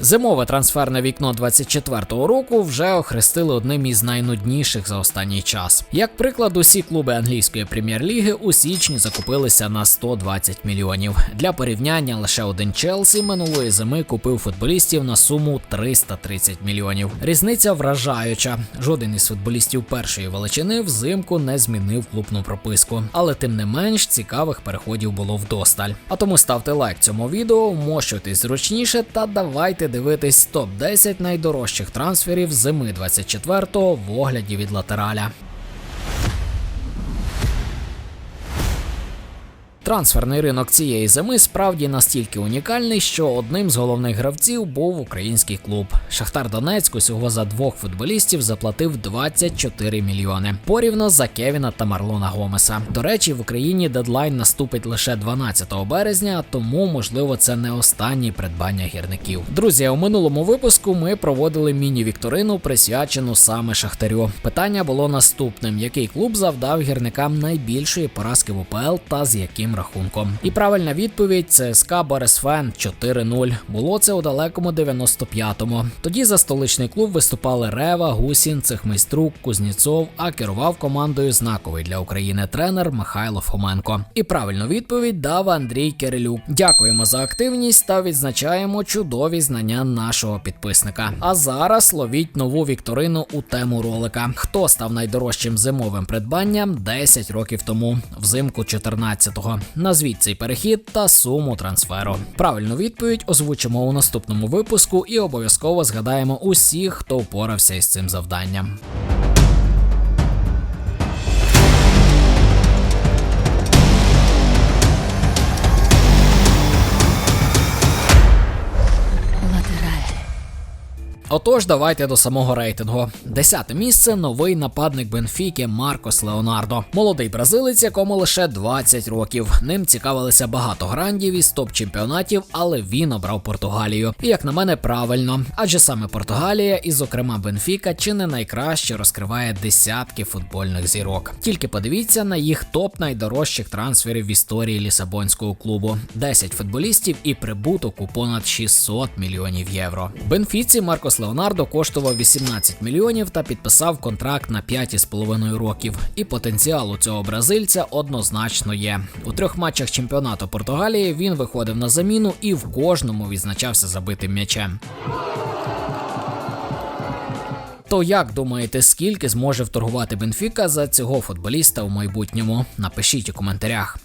Зимове трансферне вікно 24-го року вже охрестили одним із найнудніших за останній час. Як приклад, усі клуби англійської прем'єр-ліги у січні закупилися на 120 мільйонів. Для порівняння лише один Челсі минулої зими купив футболістів на суму 330 мільйонів. Різниця вражаюча. Жоден із футболістів першої величини взимку не змінив клубну прописку, але тим не менш цікавих переходів було вдосталь. А тому ставте лайк цьому відео, вмощуйтесь зручніше та давайте дивитись топ 10 найдорожчих трансферів зими 24-го в огляді від латераля. Трансферний ринок цієї зими справді настільки унікальний, що одним з головних гравців був український клуб. Шахтар Донецьк усього за двох футболістів заплатив 24 мільйони порівно за Кевіна та Марлона Гомеса. До речі, в Україні дедлайн наступить лише 12 березня, тому можливо це не останнє придбання гірників. Друзі, у минулому випуску ми проводили міні-вікторину, присвячену саме Шахтарю. Питання було наступним: який клуб завдав гірникам найбільшої поразки в УПЛ та з яким рахунком? І правильна відповідь ЦСКА Борисфен 4-0. Було це у далекому 95-му. Тоді за столичний клуб виступали Рева, Гусін, Цехмайструк, Кузніцов, а керував командою знаковий для України тренер Михайло Фоменко. І правильну відповідь дав Андрій Кирилюк. Дякуємо за активність та відзначаємо чудові знання нашого підписника. А зараз ловіть нову вікторину у тему ролика. Хто став найдорожчим зимовим придбанням 10 років тому, взимку 14-го. Назвіть цей перехід та суму трансферу. Правильну відповідь озвучимо у наступному випуску і обов'язково згадаємо усіх, хто впорався із цим завданням. Отож, давайте до самого рейтингу. Десяте місце новий нападник Бенфіки Маркос Леонардо. Молодий бразилець, якому лише 20 років. Ним цікавилися багато грандів із топ-чемпіонатів, але він обрав Португалію. І як на мене, правильно, адже саме Португалія, і зокрема Бенфіка, чи не найкраще розкриває десятки футбольних зірок. Тільки подивіться на їх топ найдорожчих трансферів в історії лісабонського клубу: 10 футболістів і прибуток у понад 600 мільйонів євро. Бенфіці Маркос Леонардо коштував 18 мільйонів та підписав контракт на 5,5 років. І потенціал у цього бразильця однозначно є. У трьох матчах чемпіонату Португалії він виходив на заміну і в кожному відзначався забитим м'ячем. То як думаєте, скільки зможе вторгувати Бенфіка за цього футболіста у майбутньому? Напишіть у коментарях.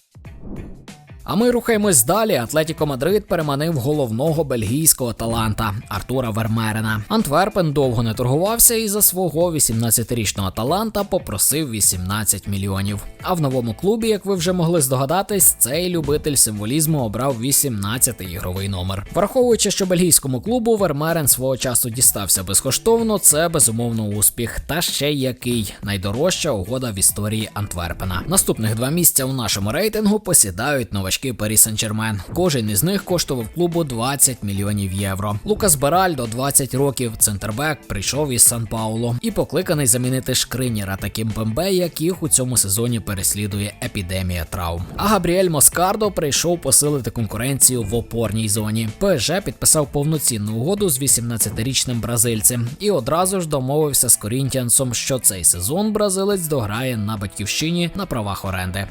А ми рухаємось далі. Атлетіко Мадрид переманив головного бельгійського таланта Артура Вермерена. Антверпен довго не торгувався і за свого 18-річного таланта попросив 18 мільйонів. А в новому клубі, як ви вже могли здогадатись, цей любитель символізму обрав 18-й ігровий номер. Враховуючи, що бельгійському клубу Вермерен свого часу дістався безкоштовно, це безумовно успіх. Та ще який найдорожча угода в історії Антверпена. Наступних два місця у нашому рейтингу посідають новачки Парі Сен-Жермен. Кожен із них коштував клубу 20 мільйонів євро. Лукас Беральдо, 20 років, центрбек, прийшов із Сан Пауло і покликаний замінити Шкриніра та Кімпембе, яких у цьому сезоні переслідує епідемія травм. А Габріель Москардо прийшов посилити конкуренцію в опорній зоні. ПСЖ підписав повноцінну угоду з 18-річним бразильцем і одразу ж домовився з Корінтіансом, що цей сезон бразилець дограє на батьківщині на правах оренди.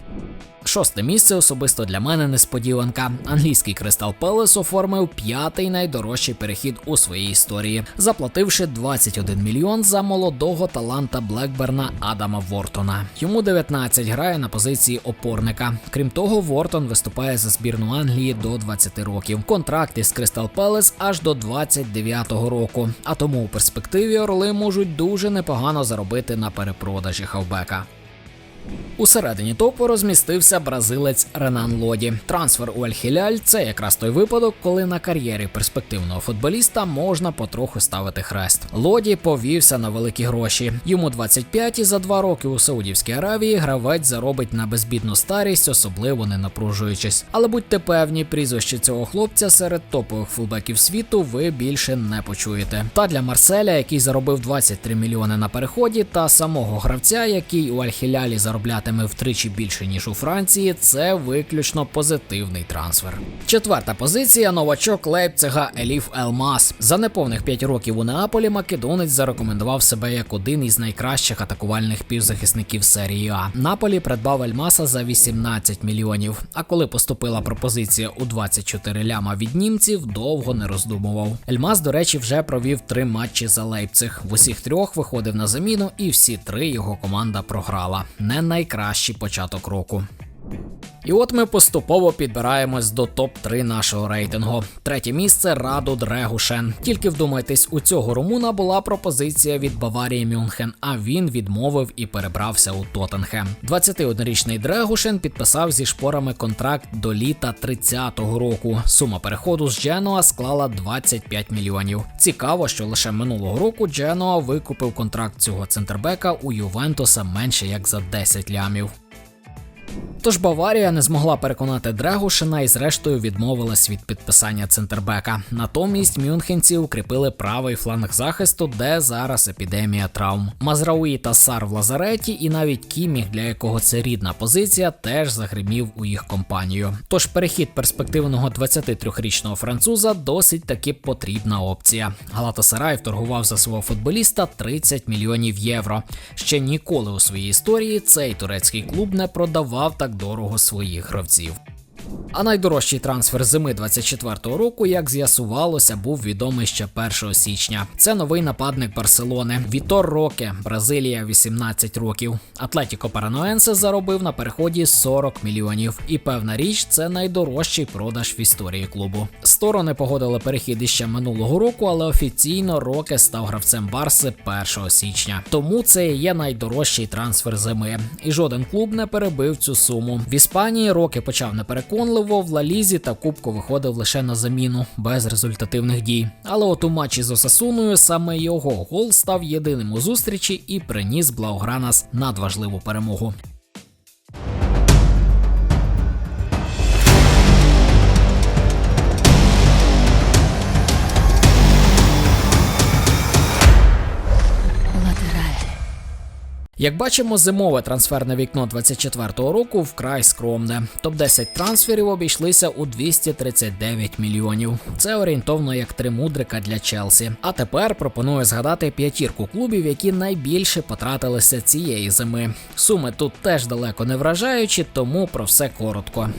Шосте місце особисто для мене несподіванка. Англійський Кристал Пелес оформив п'ятий найдорожчий перехід у своїй історії, заплативши 21 мільйон за молодого таланта Блекберна Адама Вортона. Йому 19 грає на позиції опорника. Крім того, Вортон виступає за збірну Англії до 20 років. Контракт із Кристал Пелес аж до 29-го року. А тому у перспективі орли можуть дуже непогано заробити на перепродажі хавбека. У середині топу розмістився бразилець Ренан Лоді. Трансфер у Аль-Хіляль – це якраз той випадок, коли на кар'єрі перспективного футболіста можна потроху ставити хрест. Лоді повівся на великі гроші. Йому 25 і за два роки у Саудівській Аравії гравець заробить на безбідну старість, особливо не напружуючись. Але будьте певні, прізвище цього хлопця серед топових фулбеків світу ви більше не почуєте. Та для Марселя, який заробив 23 мільйони на переході, та самого гравця, який у Аль-Хілялі заробив зароблятиме втричі більше ніж у Франції, це виключно позитивний трансфер. Четверта позиція новачок Лейпцига Еліф Елмас. За неповних 5 років у Неаполі Македонець зарекомендував себе як один із найкращих атакувальних півзахисників серії А. Наполі придбав Ельмаса за 18 мільйонів. А коли поступила пропозиція у 24 ляма від німців, довго не роздумував. Ельмас, до речі, вже провів три матчі за Лейпциг. В усіх трьох виходив на заміну, і всі три його команда програла. Не найкращий початок року. І от ми поступово підбираємось до топ-3 нашого рейтингу. Третє місце Раду Дрегушен. Тільки вдумайтесь, у цього румуна була пропозиція від Баварії Мюнхен, а він відмовив і перебрався у Тоттенхем. 21-річний Дрегушен підписав зі шпорами контракт до літа 30-го року. Сума переходу з Дженуа склала 25 мільйонів. Цікаво, що лише минулого року Дженуа викупив контракт цього центрбека у Ювентуса менше як за 10 лямів. Тож Баварія не змогла переконати Дрегушина і зрештою відмовилась від підписання центрбека. Натомість мюнхенці укріпили правий фланг захисту, де зараз епідемія травм. Мазрауї та Сар в лазареті, і навіть Кіміх, для якого це рідна позиція, теж загримів у їх компанію. Тож перехід перспективного 23-річного француза досить таки потрібна опція. Галатасарай вторгував за свого футболіста 30 мільйонів євро. Ще ніколи у своїй історії цей турецький клуб не продавав так дорого своїх гравців. А найдорожчий трансфер зими 24-го року, як з'ясувалося, був відомий ще 1 січня. Це новий нападник Барселони Вітор Роке, Бразилія, 18 років. Атлетіко Параноенсе заробив на переході 40 мільйонів. І певна річ, це найдорожчий продаж в історії клубу. Сторони погодили перехід іще минулого року, але офіційно Роке став гравцем Барси 1 січня. Тому це є найдорожчий трансфер зими. І жоден клуб не перебив цю суму. В Іспанії Роке почав непереконливо в Лалізі та Кубку виходив лише на заміну без результативних дій. Але от у матчі з Осасуною саме його гол став єдиним у зустрічі і приніс Блаугранас надважливу перемогу. Як бачимо, зимове трансферне вікно 24-го року вкрай скромне. Топ 10 трансферів обійшлися у 239 мільйонів. Це орієнтовно як три мудрика для Челсі. А тепер пропоную згадати п'ятірку клубів, які найбільше потратилися цієї зими. Суми тут теж далеко не вражаючі, тому про все коротко.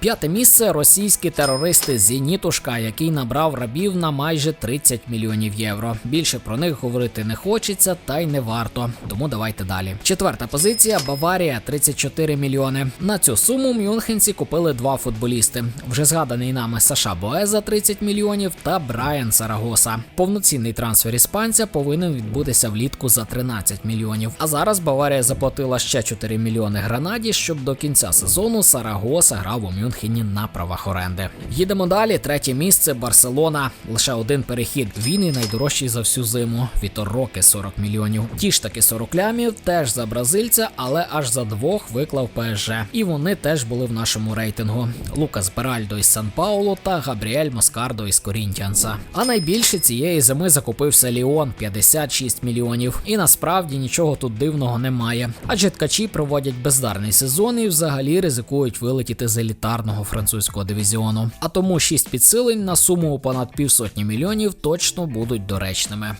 П'яте місце російські терористи Зенітушка, який набрав рабів на майже 30 мільйонів євро. Більше про них говорити не хочеться, та й не варто. Тому давайте далі. Четверта позиція Баварія 34 мільйони. На цю суму мюнхенці купили два футболісти: вже згаданий нами Саша Бое за 30 мільйонів та Брайан Сарагоса. Повноцінний трансфер іспанця повинен відбутися влітку за 13 мільйонів. А зараз Баварія заплатила ще 4 мільйони гранаді, щоб до кінця сезону Сарагоса грав у Мюнхені на правах оренди. Їдемо далі. Третє місце Барселона. Лише один перехід. Він і найдорожчий за всю зиму. Вітор Роке 40 мільйонів. Ті ж таки 40 лямів, теж за бразильця, але аж за двох виклав ПСЖ. І вони теж були в нашому рейтингу. Лукас Беральдо із Сан Пауло та Габріель Москардо із Корінтіанса. А найбільше цієї зими закупився Ліон 56 мільйонів. І насправді нічого тут дивного немає. Адже ткачі проводять бездарний сезон і взагалі ризикують вилетіти з елітарного французького дивізіону. А тому шість підсилень на суму понад півсотні мільйонів точно будуть доречними.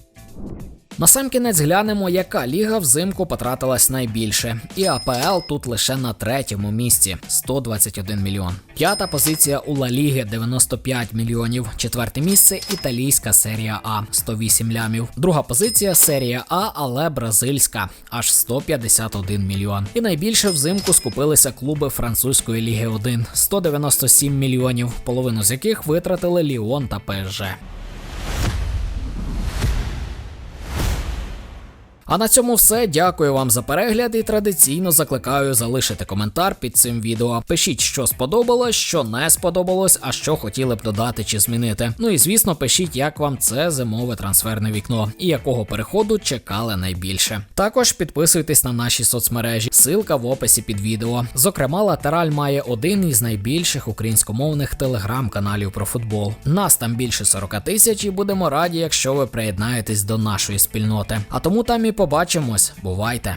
Насамкінець глянемо, яка ліга взимку потратилась найбільше. І АПЛ тут лише на третьому місці 121 мільйон. П'ята позиція у Ла Ліги 95 мільйонів. Четверте місце італійська серія А 108 лямів. Друга позиція серія А, але бразильська аж 151 мільйон. І найбільше взимку скупилися клуби французької ліги 1 197 мільйонів, половину з яких витратили Ліон та ПСЖ. А на цьому все. Дякую вам за перегляд і традиційно закликаю залишити коментар під цим відео. Пишіть, що сподобалось, що не сподобалось, а що хотіли б додати чи змінити. Ну і звісно, пишіть, як вам це зимове трансферне вікно і якого переходу чекали найбільше. Також підписуйтесь на наші соцмережі, ссылка в описі під відео. Зокрема, латераль має один із найбільших українськомовних телеграм-каналів про футбол. Нас там більше 40 тисяч, і будемо раді, якщо ви приєднаєтесь до нашої спільноти. А тому там і побачимось. Бувайте!